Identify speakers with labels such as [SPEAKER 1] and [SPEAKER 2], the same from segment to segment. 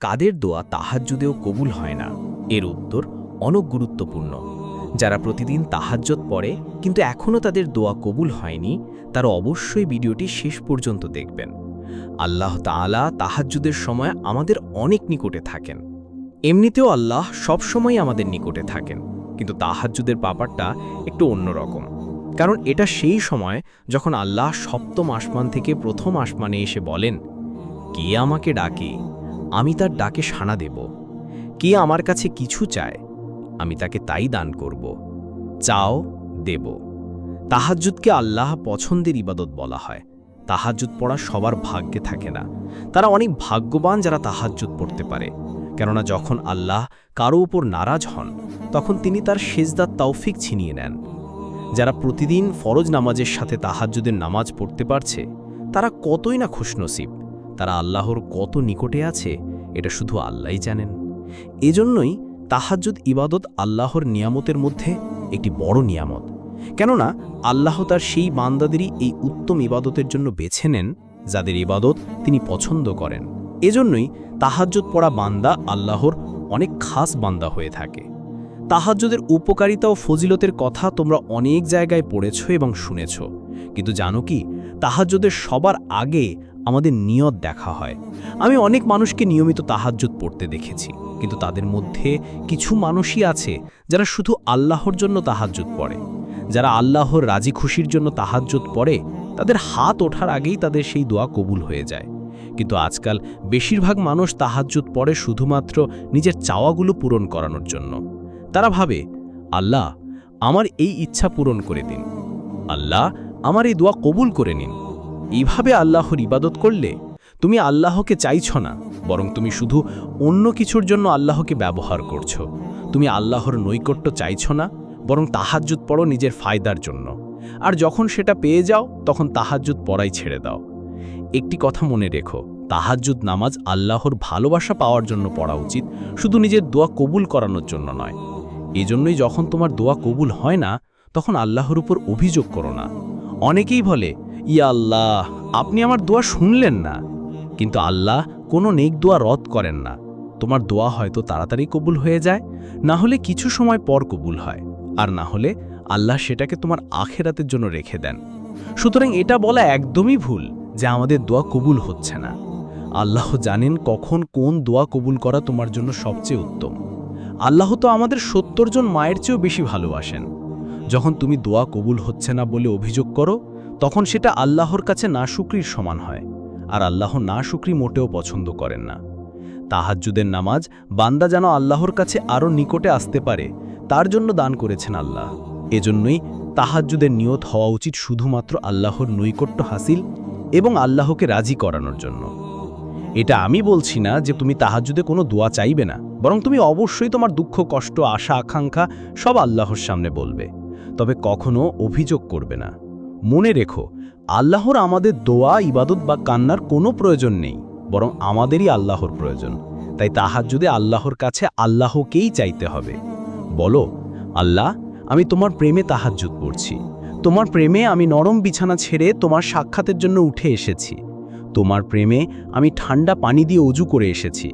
[SPEAKER 1] কাদের দোয়া তাহাজ্জুদেও কবুল হয় না? এর উত্তর অনেক গুরুত্বপূর্ণ। যারা প্রতিদিন তাহাজ্জত পড়ে কিন্তু এখনও তাদের দোয়া কবুল হয়নি, তারা অবশ্যই ভিডিওটি শেষ পর্যন্ত দেখবেন। আল্লাহ তাআলা তাহাজ্জুদের সময় আমাদের অনেক নিকটে থাকেন। এমনিতেও আল্লাহ সবসময় আমাদের নিকটে থাকেন, কিন্তু তাহাজ্জুদের ব্যাপারটা একটু অন্যরকম। কারণ এটা সেই সময় যখন আল্লাহ সপ্তম আসমান থেকে প্রথম আসমানে এসে বলেন, কে আমাকে ডাকে? আমি তার ডাকে সাড়া দেব। কে আমার কাছে কিছু চায়, আমি তাকে তাই দান করব। চাও, দেব। তাহাজ্জুদকে আল্লাহ পছন্দের ইবাদত বলা হয়। তাহাজ্জুদ পড়া সবার ভাগ্যে থাকে না। তারা অনেক ভাগ্যবান যারা তাহাজ্জুদ পড়তে পারে। কেননা যখন আল্লাহ কারও উপর নারাজ হন, তখন তিনি তার সেজদার তৌফিক ছিনিয়ে নেন। যারা প্রতিদিন ফরজ নামাজের সাথে তাহাজ্জুদের নামাজ পড়তে পারছে, তারা কতই না খুশনসিব। তারা আল্লাহর কত নিকটে আছে, এটা শুধু আল্লাহই জানেন। এজন্যই তাহাজ্জুদ ইবাদত আল্লাহর নিয়ামতের মধ্যে একটি বড় নিয়ামত। কেননা, আল্লাহ তার সেই বান্দাদেরই এই উত্তম ইবাদতের জন্য বেছে নেন, যাদের ইবাদত তিনি পছন্দ করেন। এজন্যই তাহাজ্জুদ পড়া বান্দা আল্লাহর অনেক খাস বান্দা হয়ে থাকে। তাহাজ্জুদের উপকারিতা ও ফজিলতের কথা তোমরা অনেক জায়গায় পড়েছ এবং শুনেছ। কিন্তু জানো কি, তাহাজ্জুদের সবার আগে আমাদের নিয়ত দেখা হয়। আমি অনেক মানুষকে নিয়মিত তাহাজ্জুদ পড়তে দেখেছি, কিন্তু তাদের মধ্যে কিছু মানুষই আছে যারা শুধু আল্লাহর জন্য তাহাজ্জুদ পড়ে। যারা আল্লাহর রাজি খুশির জন্য তাহাজ্জুদ পড়ে, তাদের হাত ওঠার আগেই তাদের সেই দোয়া কবুল হয়ে যায়। কিন্তু আজকাল বেশিরভাগ মানুষ তাহাজ্জুদ পড়ে শুধুমাত্র নিজের চাওয়াগুলো পূরণ করানোর জন্য। তারা ভাবে, আল্লাহ, আমার এই ইচ্ছা পূরণ করে দিন। আল্লাহ, আমার এই দোয়া কবুল করে নিন। এইভাবে আল্লাহর ইবাদত করলে তুমি আল্লাহকে চাইছ না, বরং তুমি শুধু অন্য কিছুর জন্য আল্লাহকে ব্যবহার করছ। তুমি আল্লাহর নৈকট্য চাইছ না, বরং তাহাজ্জুদ পড়ো নিজের ফায়দার জন্য। আর যখন সেটা পেয়ে যাও, তখন তাহাজ্জুদ পড়াই ছেড়ে দাও। একটি কথা মনে রেখো, তাহাজ্জুদ নামাজ আল্লাহর ভালোবাসা পাওয়ার জন্য পড়া উচিত, শুধু নিজের দোয়া কবুল করানোর জন্য নয়। এজন্যই যখন তোমার দোয়া কবুল হয় না, তখন আল্লাহর উপর অভিযোগ করো না। অনেকেই বলে ইয়া আল্লাহ, আপনি আমার দোয়া শুনলেন না। কিন্তু আল্লাহ কোনো নেক দোয়া রদ করেন না। তোমার দোয়া হয়তো তাড়াতাড়ি কবুল হয়ে যায়, না হলে কিছু সময় পর কবুল হয়, আর না হলে আল্লাহ সেটাকে তোমার আখেরাতের জন্য রেখে দেন। সুতরাং এটা বলা একদমই ভুল যে আমাদের দোয়া কবুল হচ্ছে না। আল্লাহ জানেন কখন কোন দোয়া কবুল করা তোমার জন্য সবচেয়ে উত্তম। আল্লাহ তো আমাদের সত্তর জন মায়ের চেয়েও বেশি ভালোবাসেন। যখন তুমি দোয়া কবুল হচ্ছে না বলে অভিযোগ করো তখন সেটা আল্লাহর কাছে না শুক্রির সমান হয়, আর আল্লাহ না শুক্রি মোটেও পছন্দ করেন না। তাহাজ্জুদের নামাজ বান্দা যেন আল্লাহর কাছে আরও নিকটে আসতে পারে, তার জন্য দান করেছেন আল্লাহ। এজন্যই তাহাজ্জুদের নিয়ত হওয়া উচিত শুধুমাত্র আল্লাহর নৈকট্য হাসিল এবং আল্লাহকে রাজি করানোর জন্য। এটা আমি বলছি না যে তুমি তাহাজ্জুদে কোনো দোয়া চাইবে না, বরং তুমি অবশ্যই তোমার দুঃখ, কষ্ট, আশা, আকাঙ্ক্ষা সব আল্লাহর সামনে বলবে, তবে কখনো অভিযোগ করবে না। মনে রেখো, আল্লাহর আমাদের দোয়া, ইবাদত বা কান্নার কোনো প্রয়োজন নেই, বরং আমাদেরই আল্লাহর প্রয়োজন। তাই তাহাজ্জুদে আল্লাহর কাছে আল্লাহকেই চাইতে হবে। বলো, আল্লাহ, আমি তোমার প্রেমে তাহার তাহাজ্জুদ পড়ছি। তোমার প্রেমে আমি নরম বিছানা ছেড়ে তোমার সাক্ষাতের জন্য উঠে এসেছি। তোমার প্রেমে আমি ঠান্ডা পানি দিয়ে অজু করে এসেছি।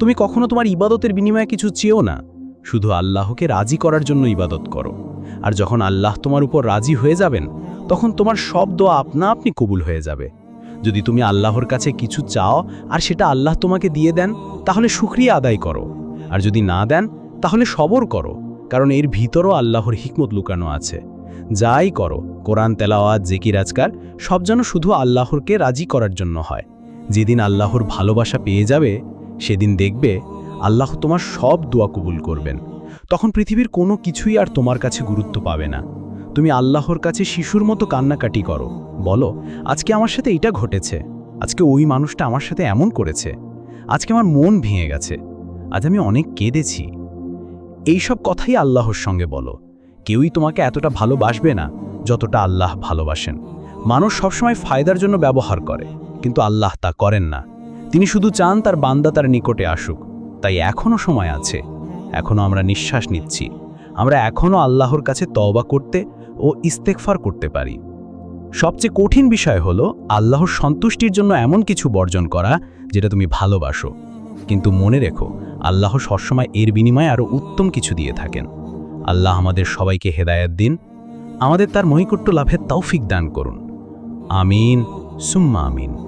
[SPEAKER 1] তুমি কখনো তোমার ইবাদতের বিনিময়ে কিছু চেয়েও না। শুধু আল্লাহকে রাজি করার জন্য ইবাদত করো। আর যখন আল্লাহ তোমার উপর রাজি হয়ে যাবেন তখন তোমার সব দোয়া আপনা আপনি কবুল হয়ে যাবে। যদি তুমি আল্লাহর কাছে কিছু চাও আর সেটা আল্লাহ তোমাকে দিয়ে দেন, তাহলে সুক্রিয়া আদায় করো। আর যদি না দেন, তাহলে সবর করো, কারণ এর ভিতরও আল্লাহর হিকমত লুকানো আছে। যাই করো, কোরআন, তেলাওয়াত, জেকির, আজকার, সব যেন শুধু আল্লাহরকে রাজি করার জন্য হয়। যেদিন আল্লাহর ভালোবাসা পেয়ে যাবে, সেদিন দেখবে আল্লাহ তোমার সব দোয়া কবুল করবেন। তখন পৃথিবীর কোনো কিছুই আর তোমার কাছে গুরুত্ব পাবে না। তুমি আল্লাহর কাছে শিশুর মতো কান্নাকাটি করো। বলো, আজকে আমার সাথে এটা ঘটেছে। আজকে ওই মানুষটা আমার সাথে এমন করেছে। আজকে আমার মন ভেঙে গেছে। আজ আমি অনেক কেঁদেছি। এইসব কথাই আল্লাহর সঙ্গে বলো। কেউই তোমাকে এতটা ভালোবাসবে না, যতটা আল্লাহ ভালোবাসেন। মানুষ সবসময় ফায়দার জন্য ব্যবহার করে, কিন্তু আল্লাহ তা করেন না। তিনি শুধু চান তার বান্দা তার নিকটে আসুক। তাই এখনও সময় আছে। এখনও আমরা নিঃশ্বাস নিচ্ছি। আমরা এখনও আল্লাহর কাছে তওবা করতে ও ইস্তেকফার করতে পারি। সবচেয়ে কঠিন বিষয় হলো আল্লাহর সন্তুষ্টির জন্য এমন কিছু বর্জন করা যেটা তুমি ভালোবাসো।
[SPEAKER 2] কিন্তু মনে রেখো, আল্লাহ সবসময় এর বিনিময়ে আরও উত্তম কিছু দিয়ে থাকেন। আল্লাহ আমাদের সবাইকে হেদায়াত দিন। আমাদের তার মহিকট্য লাভের তৌফিক দান করুন। আমিন, সুম্মা আমিন।